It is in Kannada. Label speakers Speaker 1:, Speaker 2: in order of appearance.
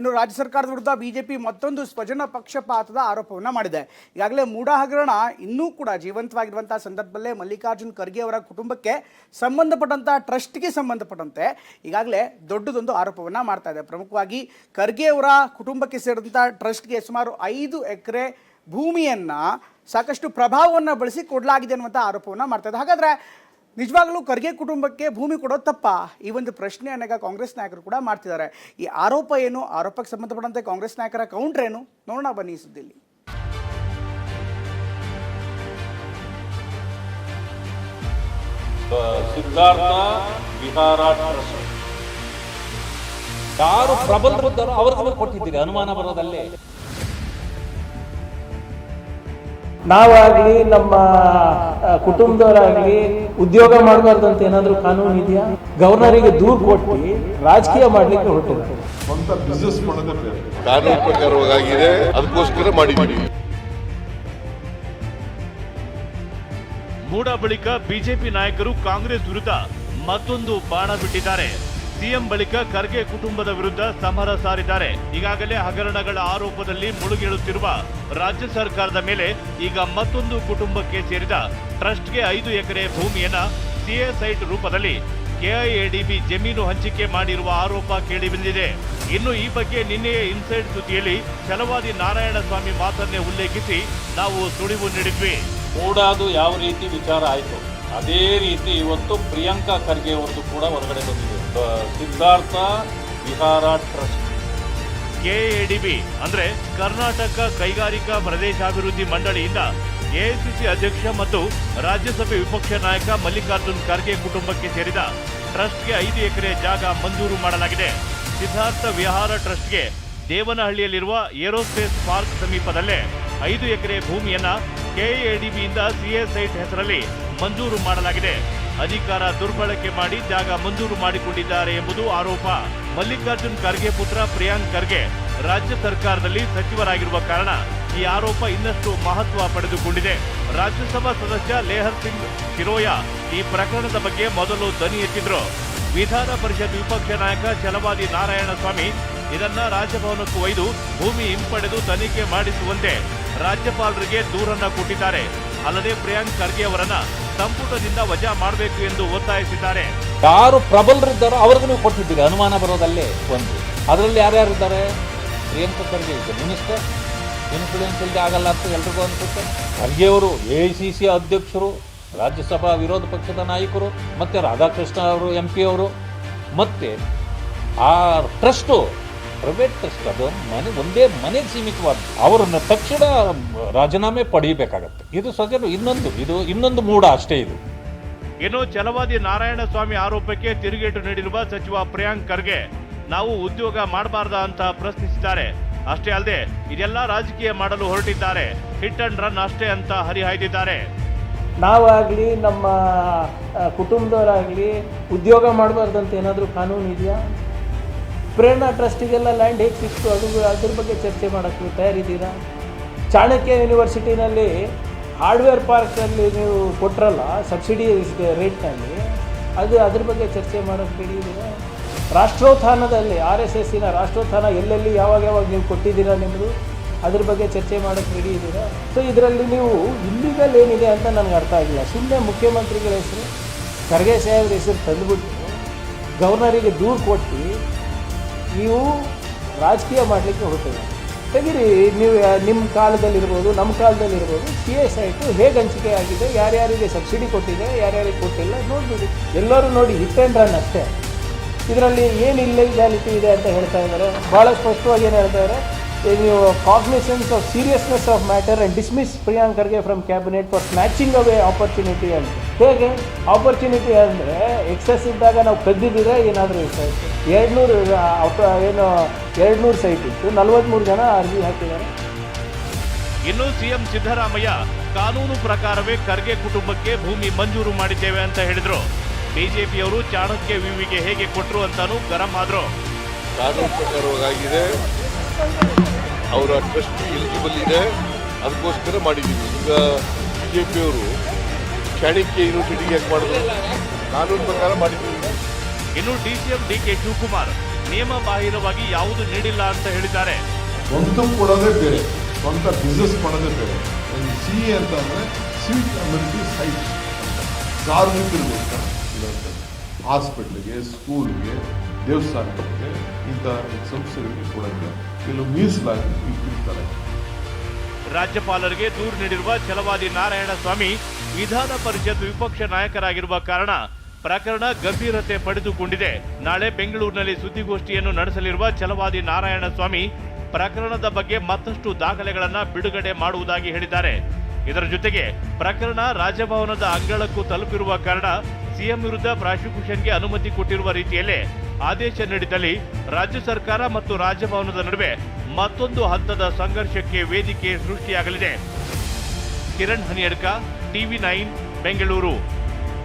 Speaker 1: ಇನ್ನು ರಾಜ್ಯ ಸರ್ಕಾರದ ವಿರುದ್ಧ ಬಿಜೆಪಿ ಮತ್ತೊಂದು ಸ್ವಜನ ಪಕ್ಷಪಾತದ ಆರೋಪವನ್ನು ಮಾಡಿದೆ. ಈಗಾಗಲೇ ಮೂಡ ಹಗರಣ ಇನ್ನೂ ಕೂಡ ಜೀವಂತವಾಗಿರುವಂತಹ ಸಂದರ್ಭದಲ್ಲೇ ಮಲ್ಲಿಕಾರ್ಜುನ್ ಖರ್ಗೆ ಅವರ ಕುಟುಂಬಕ್ಕೆ ಸಂಬಂಧಪಟ್ಟಂಥ ಟ್ರಸ್ಟ್ಗೆ ಸಂಬಂಧಪಟ್ಟಂತೆ ಈಗಾಗಲೇ ದೊಡ್ಡದೊಂದು ಆರೋಪವನ್ನು ಮಾಡ್ತಾ ಇದೆ. ಪ್ರಮುಖವಾಗಿ ಖರ್ಗೆ ಅವರ ಕುಟುಂಬಕ್ಕೆ ಸೇರಿದಂಥ ಟ್ರಸ್ಟ್ಗೆ ಸುಮಾರು ಐದು ಎಕರೆ ಭೂಮಿಯನ್ನು ಸಾಕಷ್ಟು ಪ್ರಭಾವವನ್ನು ಬಳಸಿ ಕೊಡಲಾಗಿದೆ ಅನ್ನುವಂಥ ಆರೋಪವನ್ನು ಮಾಡ್ತಾ ಇದೆ. ಹಾಗಾದರೆ ನಿಜವಾಗ್ಲೂ ಖರ್ಗೆ ಕುಟುಂಬಕ್ಕೆ ಭೂಮಿ ಕೊಡೋದು ತಪ್ಪ? ಈ ಒಂದು ಪ್ರಶ್ನೆಯನ್ನು ಈಗ ಕಾಂಗ್ರೆಸ್ ನಾಯಕರು ಕೂಡ ಮಾಡ್ತಿದ್ದಾರೆ. ಈ ಆರೋಪ ಏನು? ಆರೋಪಕ್ಕೆ ಸಂಬಂಧಪಟ್ಟಂತೆ ಕಾಂಗ್ರೆಸ್ ನಾಯಕರ ಕೌಂಟ್ರ್ ಏನು? ನೋಡೋಣ ಬನ್ನಿ ಸುದ್ದಿಲಿ
Speaker 2: ಯಾರು ಅವ್ರಿಗೆ ಕೊಟ್ಟಿದ್ದೀರಿ? ಅನುಮಾನ ಬರೋದಲ್ಲೇ.
Speaker 3: ನಾವಾಗ್ಲಿ ನಮ್ಮ ಕುಟುಂಬದವರಾಗಲಿ ಉದ್ಯೋಗ ಮಾಡಬಾರ್ದು ಅಂತ ಏನಾದ್ರೂ ಕಾನೂನು ಇದೆಯಾ? ಗವರ್ನರಿಗೆ ದೂರು ಕೊಟ್ಟು ರಾಜಕೀಯ ಮಾಡ್ಲಿಕ್ಕೆ
Speaker 4: ಸ್ವಂತ ಬಿಸ್ನೆಸ್ ಮಾಡೋದಕ್ಕೆ ಬೇರೆ.
Speaker 5: ಕಾನೂನು ಪ್ರಕಾರವಾಗಿದೆ ಅದಕ್ಕೋಸ್ಕರ ಮಾಡಿದ್ದೀವಿ.
Speaker 6: ಮೂಡ ಬಳಿಕ ಬಿಜೆಪಿ ನಾಯಕರು ಕಾಂಗ್ರೆಸ್ ವಿರುದ್ಧ ಮತ್ತೊಂದು ಬಾಣ ಬಿಟ್ಟಿದ್ದಾರೆ. ಸಿಎಂ ಬಳಿಕ ಖರ್ಗೆ ಕುಟುಂಬದ ವಿರುದ್ಧ ಸಮರ ಸಾರಿದ್ದಾರೆ. ಈಗಾಗಲೇ ಹಗರಣಗಳ ಆರೋಪದಲ್ಲಿ ಮುಳುಗೇಳುತ್ತಿರುವ ರಾಜ್ಯ ಸರ್ಕಾರದ ಮೇಲೆ ಈಗ ಮತ್ತೊಂದು ಕುಟುಂಬಕ್ಕೆ ಸೇರಿದ ಟ್ರಸ್ಟ್ಗೆ ಐದು ಎಕರೆ ಭೂಮಿಯನ್ನ ಸಿಎ ಸೈಟ್ ರೂಪದಲ್ಲಿ ಕೆಐಎಡಿಬಿ ಜಮೀನು ಹಂಚಿಕೆ ಮಾಡಿರುವ ಆರೋಪ ಕೇಳಿಬಂದಿದೆ. ಇನ್ನು ಈ ಬಗ್ಗೆ ನಿನ್ನೆಯೇ ಇನ್ಸೈಡ್ ಸುದ್ದಿಯಲ್ಲಿ ಛಲವಾದಿ ನಾರಾಯಣಸ್ವಾಮಿ ಮಾತನ್ನೇ ಉಲ್ಲೇಖಿಸಿ ನಾವು ಸುಳಿವು ನೀಡಿದ್ವಿ.
Speaker 2: ಮೂಡಾದು ಯಾವ ರೀತಿ ವಿಚಾರ ಆಯಿತು? ಅದೇ ರೀತಿ ಇವತ್ತು ಪ್ರಿಯಾಂಕಾ ಖರ್ಗೆ ಅವರದ್ದು ಕೂಡ ಹೊರಗಡೆ ಬಂದಿದೆ. ಸಿದ್ಧಾರ್ಥ ವಿಹಾರ ಟ್ರಸ್ಟ್.
Speaker 6: ಕೆಎಡಿಬಿ ಅಂದ್ರೆ ಕರ್ನಾಟಕ ಕೈಗಾರಿಕಾ ಪ್ರದೇಶಾಭಿವೃದ್ಧಿ ಮಂಡಳಿಯಿಂದ ಎಐಸಿಸಿ ಅಧ್ಯಕ್ಷ ಮತ್ತು ರಾಜ್ಯಸಭೆ ವಿಪಕ್ಷ ನಾಯಕ ಮಲ್ಲಿಕಾರ್ಜುನ್ ಖರ್ಗೆ ಕುಟುಂಬಕ್ಕೆ ಸೇರಿದ ಟ್ರಸ್ಟ್ಗೆ ಐದು ಎಕರೆ ಜಾಗ ಮಂಜೂರು ಮಾಡಲಾಗಿದೆ. ಸಿದ್ಧಾರ್ಥ ವಿಹಾರ ಟ್ರಸ್ಟ್ಗೆ ದೇವನಹಳ್ಳಿಯಲ್ಲಿರುವ ಏರೋಸ್ಪೇಸ್ ಪಾರ್ಕ್ ಸಮೀಪದಲ್ಲೇ ಐದು ಎಕರೆ ಭೂಮಿಯನ್ನ ಕೆಎಡಿಬಿಯಿಂದ ಸಿಎಸ್ಐಟ್ ಹೆಸರಲ್ಲಿ ಮಂಜೂರು ಮಾಡಲಾಗಿದೆ. ಅಧಿಕಾರ ದುರ್ಬಳಕೆ ಮಾಡಿ ಜಾಗ ಮಂಜೂರು ಮಾಡಿಕೊಂಡಿದ್ದಾರೆ ಎಂಬುದು ಆರೋಪ. ಮಲ್ಲಿಕಾರ್ಜುನ್ ಖರ್ಗೆ ಪುತ್ರ ಪ್ರಿಯಾಂಕ್ ಖರ್ಗೆ ರಾಜ್ಯ ಸರ್ಕಾರದಲ್ಲಿ ಸಚಿವರಾಗಿರುವ ಕಾರಣ ಈ ಆರೋಪ ಇನ್ನಷ್ಟು ಮಹತ್ವ ಪಡೆದುಕೊಂಡಿದೆ. ರಾಜ್ಯಸಭಾ ಸದಸ್ಯ ಲೇಹರ್ ಸಿಂಗ್ ಶಿರೋಯಾ ಈ ಪ್ರಕರಣದ ಬಗ್ಗೆ ಮೊದಲು ಧ್ವನಿ ಎತ್ತಿದ್ರು. ವಿಧಾನ ಪರಿಷತ್ ವಿಪಕ್ಷ ನಾಯಕ ಛಲವಾದಿ ನಾರಾಯಣಸ್ವಾಮಿ ಇದನ್ನ ರಾಜಭವನಕ್ಕೂ ಒಯ್ದು ಭೂಮಿ ಹಿಂಪಡೆದು ತನಿಖೆ ಮಾಡಿಸುವಂತೆ ರಾಜ್ಯಪಾಲರಿಗೆ ದೂರನ್ನ ಕೊಟ್ಟಿದ್ದಾರೆ. ಅಲ್ಲದೆ ಪ್ರಿಯಾಂಕ್ ಖರ್ಗೆ ಅವರನ್ನ ಸಂಪುಟದಿಂದ ವಜಾ ಮಾಡಬೇಕು ಎಂದು ಒತ್ತಾಯಿಸಿದ್ದಾರೆ.
Speaker 2: ಯಾರು ಪ್ರಬಲರಿದ್ದಾರೋ ಅವ್ರಿಗೂ ನೀವು ಕೊಟ್ಟಿದ್ದೀರಿ, ಅನುಮಾನ ಬರೋದಲ್ಲೇ ಒಂದು. ಅದರಲ್ಲಿ ಯಾರ್ಯಾರಿದ್ದಾರೆ? ಪ್ರಿಯಾಂಕ ಖರ್ಗೆ ಇದೆ ಮಿನಿಸ್ಟರ್. ಇನ್ಫ್ಲೂಯೆನ್ಸ್ ಇಲ್ಲದೆ ಆಗಲ್ಲ ಅಂತ ಎಲ್ರಿಗೂ ಅನ್ಸುತ್ತೆ. ಖರ್ಗೆ ಅವರು ಎ ಅಧ್ಯಕ್ಷರು, ರಾಜ್ಯಸಭಾ ವಿರೋಧ ಪಕ್ಷದ ನಾಯಕರು, ಮತ್ತು ರಾಧಾಕೃಷ್ಣ ಅವರು, ಎಂ ಪಿ ಅವರು. ಮತ್ತು ಆ ಟ್ರಸ್ಟು ಪ್ರೈವೇಟ್ ಟ್ರಸ್ಟ್ ಅದು ಮನೆ ಒಂದೇ ಮನೆಗೆ ಸೀಮಿತವಾದ ಅವರನ್ನು ತಕ್ಷಣ ರಾಜೀನಾಮೆ ಪಡೆಯಬೇಕಾಗತ್ತೆ. ಇದು ಸದ್ಯ ಇನ್ನೊಂದು ಇದು ಇನ್ನೊಂದು ಮೂಡ ಅಷ್ಟೇ ಇದು.
Speaker 6: ಇನ್ನು ಛಲವಾದಿ ನಾರಾಯಣಸ್ವಾಮಿ ಆರೋಪಕ್ಕೆ ತಿರುಗೇಟು ನೀಡಿರುವ ಸಚಿವ ಪ್ರಿಯಾಂಕ್ ಖರ್ಗೆ ನಾವು ಉದ್ಯೋಗ ಮಾಡಬಾರ್ದ ಅಂತ ಪ್ರಶ್ನಿಸಿದ್ದಾರೆ. ಅಷ್ಟೇ ಅಲ್ಲದೆ ಇದೆಲ್ಲ ರಾಜಕೀಯ ಮಾಡಲು ಹೊರಟಿದ್ದಾರೆ. ಹಿಟ್ ಅಂಡ್ ರನ್ ಅಷ್ಟೇ ಅಂತ ಹರಿಹಾಯ್ದಿದ್ದಾರೆ.
Speaker 3: ನಾವಾಗ್ಲಿ ನಮ್ಮ ಕುಟುಂಬದವರಾಗಲಿ ಉದ್ಯೋಗ ಮಾಡಬಾರ್ದಂತ ಏನಾದ್ರೂ ಕಾನೂನು ಇದೆಯಾ? ಪ್ರೇರಣಾ ಟ್ರಸ್ಟಿಗೆಲ್ಲ ಲ್ಯಾಂಡ್ ಹೇಗೆ ಸಿಕ್ತು? ಅದು ಅದ್ರ ಬಗ್ಗೆ ಚರ್ಚೆ ಮಾಡೋಕ್ಕೆ ತಯಾರಿದ್ದೀರಾ? ಚಾಣಕ್ಯ ಯೂನಿವರ್ಸಿಟಿನಲ್ಲಿ ಹಾರ್ಡ್ವೇರ್ ಪಾರ್ಕಲ್ಲಿ ನೀವು ಕೊಟ್ರಲ್ಲ, ಸಬ್ಸಿಡಿ ರೇಟ್ನಲ್ಲಿ. ಅದು ಅದ್ರ ಬಗ್ಗೆ ಚರ್ಚೆ ಮಾಡೋಕ್ಕೆ ರೆಡಿದ್ದೀರಾ ರಾಷ್ಟ್ರೋತ್ಥಾನದಲ್ಲಿ, ಆರ್ ಎಸ್ ಎಸ್ಸಿನ ರಾಷ್ಟ್ರೋತ್ಥಾನ ಎಲ್ಲೆಲ್ಲಿ, ಯಾವಾಗ ಯಾವಾಗ ನೀವು ಕೊಟ್ಟಿದ್ದೀರಾ ನಿಮ್ಮದು? ಅದ್ರ ಬಗ್ಗೆ ಚರ್ಚೆ ಮಾಡೋಕ್ಕೆ ರೆಡಿ ಇದ್ದೀರಾ ಸೊ ಇದರಲ್ಲಿ ನೀವು ಇಲ್ಲಿಗಲ್ಲಿ ಏನಿದೆ ಅಂತ ನನಗೆ ಅರ್ಥ ಆಗಿಲ್ಲ. ಸುಮ್ಮನೆ ಮುಖ್ಯಮಂತ್ರಿಗಳ ಹೆಸರು, ಖರ್ಗೆ ಸಾಹೇಬ್ರ ಹೆಸರು ತಂದುಬಿಟ್ಟು ಗವರ್ನರಿಗೆ ದೂರು ಕೊಟ್ಟು ನೀವು ರಾಜಕೀಯ ಮಾಡಲಿಕ್ಕೆ ಹೊರಟಿದೆ ತೆಗಿರಿ, ನೀವು ನಿಮ್ಮ ಕಾಲದಲ್ಲಿರ್ಬೋದು, ನಮ್ಮ ಕಾಲದಲ್ಲಿರ್ಬೋದು, ಸಿ ಎಸ್ ಐಟು ಹೇಗೆ ಹಂಚಿಕೆ ಆಗಿದೆ, ಯಾರ್ಯಾರಿಗೆ ಸಬ್ಸಿಡಿ ಕೊಟ್ಟಿದೆ, ಯಾರ್ಯಾರಿಗೆ ಕೊಟ್ಟಿಲ್ಲ ನೋಡ್ಬಿಡಿ. ಎಲ್ಲರೂ ನೋಡಿ ಹಿಟ್ ಅಷ್ಟೇ. ಇದರಲ್ಲಿ ಏನು ಇಲ್ಲಿಗಾಲಿಟಿ ಇದೆ ಅಂತ ಹೇಳ್ತಾ ಇದ್ದಾರೆ. ಭಾಳ ಸ್ಪಷ್ಟವಾಗಿ ಏನು ಹೇಳ್ತಾ ಇದ್ದಾರೆ ನೀವು cognizance of seriousness of matter and dismiss ಪ್ರಿಯಾಂಕರ್ಗೆ from cabinet for snatching away opportunity ಅಂತ. ಹೇಗೆ ಆಪರ್ಚುನಿಟಿ ಅಂದರೆ ಎಕ್ಸಸ್ ಇದ್ದಾಗ ನಾವು ಕದ್ದಿದ್ದರೆ ಏನಾದರೂ ಸೈಟ್ ಎರಡುನೂರು ಏನು ಎರಡುನೂರು ಸೈಟ್ ಇತ್ತು. ನಲ್ವತ್ತ್ಮೂರು ಜನ ಅರ್ಜಿ ಹಾಕಿದ್ದಾರೆ.
Speaker 6: ಇನ್ನು ಸಿಎಂ ಸಿದ್ದರಾಮಯ್ಯ ಕಾನೂನು ಪ್ರಕಾರವೇ ಖರ್ಗೆ ಕುಟುಂಬಕ್ಕೆ ಭೂಮಿ ಮಂಜೂರು ಮಾಡಿದ್ದೇವೆ ಅಂತ ಹೇಳಿದ್ರು. ಬಿಜೆಪಿಯವರು ಚಾಣಕ್ಯ ವಿವಿಗೆ ಹೇಗೆ ಕೊಟ್ಟರು ಅಂತಾನು ಗರಂ ಆದ್ರು.
Speaker 5: ಕಾನೂನು ಪ್ರಕಾರವಾಗಿದೆ ಅವರ ಟ್ರಸ್ಟ್ ಎಲಿಜಿಬಲ್ ಇದೆ. ಅದಕ್ಕೋಸ್ಕರ ಮಾಡಿದ್ದೀವಿ. ಈಗ ಬಿಜೆಪಿಯವರು ಚಾಣಕ್ಯ ಟಿಟಿಗೆ ಯಾಕೆ ಮಾಡಿದ್ರು. ಕಾನೂನು ಪ್ರಕಾರ ಮಾಡಿದ್ದೀವಿ
Speaker 6: ಇನ್ನು ಡಿಸಿಎಂ ಡಿಕೆ ಶಿವಕುಮಾರ್ ನಿಯಮ ಬಾಹಿರವಾಗಿ ಯಾವುದು ನೀಡಿಲ್ಲ ಅಂತ ಹೇಳಿದ್ದಾರೆ.
Speaker 4: ಸ್ವಂತ ಕೊಡೋದೇ ಬೇರೆ ಸ್ವಂತ ಬಿಸ್ನೆಸ್ ಮಾಡೋದೇ ಬೇರೆ. ಸಿ ಎ ಅಂತ ಅಂದರೆ ಸ್ವೀಟ್ ಅಮ್ಯುನಿಟಿ ಸೈಟ್ ಸಾರ್ವಜನಿಕರಿಗೋಸ್ಕರ ಇರುವಂಥದ್ದು ಹಾಸ್ಪಿಟ್ಲಿಗೆ ಸ್ಕೂಲ್ಗೆ ದೇವಸ್ಥಾನಗಳಿಗೆ ಇಂಥ ಸಂಸ್ಥೆಗಳಿಗೆ ಕೊಡೋದಿಲ್ಲ ಕೆಲವು ಮೀಸಲಾಗಿ ಇರ್ತಾರೆ
Speaker 6: ರಾಜ್ಯಪಾಲರಿಗೆ ದೂರು ನೀಡಿರುವ ಛಲವಾದಿ ನಾರಾಯಣ ಸ್ವಾಮಿ ವಿಧಾನ ಪರಿಷತ್ ವಿಪಕ್ಷ ನಾಯಕರಾಗಿರುವ ಕಾರಣ ಪ್ರಕರಣ ಗಂಭೀರತೆ ಪಡೆದುಕೊಂಡಿದೆ. ನಾಳೆ ಬೆಂಗಳೂರಿನಲ್ಲಿ ಸುದ್ದಿಗೋಷ್ಠಿಯನ್ನು ನಡೆಸಲಿರುವ ಛಲವಾದಿ ನಾರಾಯಣ ಸ್ವಾಮಿ ಪ್ರಕರಣದ ಬಗ್ಗೆ ಮತ್ತಷ್ಟು ದಾಖಲೆಗಳನ್ನು ಬಿಡುಗಡೆ ಮಾಡುವುದಾಗಿ ಹೇಳಿದ್ದಾರೆ. ಇದರ ಜೊತೆಗೆ ಪ್ರಕರಣ ರಾಜಭವನದ ಅಂಗಳಕ್ಕೂ ತಲುಪಿರುವ ಕಾರಣ ಸಿಎಂ ವಿರುದ್ಧ ಪ್ರಾಸಿಕ್ಯೂಷನ್ಗೆ ಅನುಮತಿ ಕೊಟ್ಟಿರುವ ರೀತಿಯಲ್ಲೇ ಆದೇಶ ನೀಡಿದಲ್ಲಿ ರಾಜ್ಯ ಸರ್ಕಾರ ಮತ್ತು ರಾಜಭವನದ ನಡುವೆ ಮತ್ತೊಂದು ಹಂತದ ಸಂಘರ್ಷಕ್ಕೆ ವೇದಿಕೆ ಸೃಷ್ಟಿಯಾಗಲಿದೆ. Kiran Haniyadka TV nine Bengaluru.